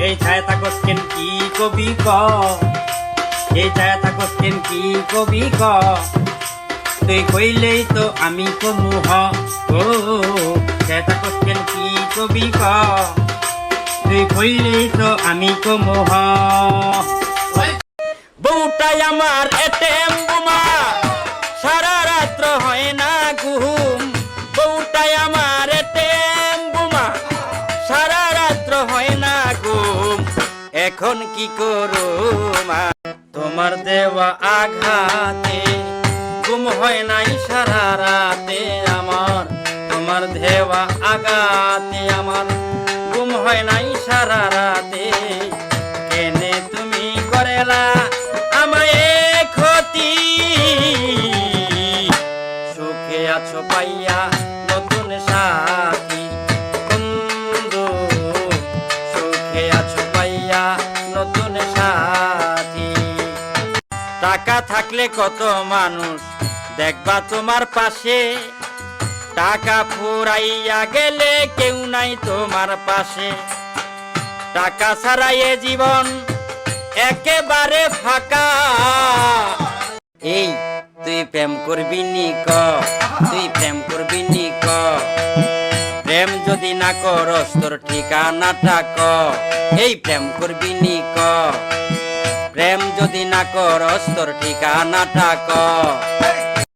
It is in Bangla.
এই ছায়া থাকস কি কবি ক? এই ছায়া কি কবি ক? তুই কইলেই তো আমি কমু হ। ও, ছায়া কি কবি ক? তুই কইলেই তো আমি কমু হ। বউটাই আমার এটেম বোমা সারা রাত্র হয় না এখন কি করো মা? তোমার দেওয়া আঘাতে ঘুম হয় নাই সারা রাতে আমার। তোমার দেওয়া আঘাতে আমার ঘুম হয় নাই সারা রাতে নতুন সাথী। টাকা থাকলে কত মানুষ, দেখবা তোমার পাশে। টাকা ফুরাইয়া গেলে কেউ নাই তোমার পাশে। টাকা ছাড়া এ জীবন একেবারে ফাঁকা। এই, তুই প্রেম করবি নি ক? তুই প্রেম করবি নি যদি না করস, তোর ঠিকানাটা ক। এই প্রেম করবি নি ক। প্রেম যদি না করস, তোর ঠিকানাটা ক।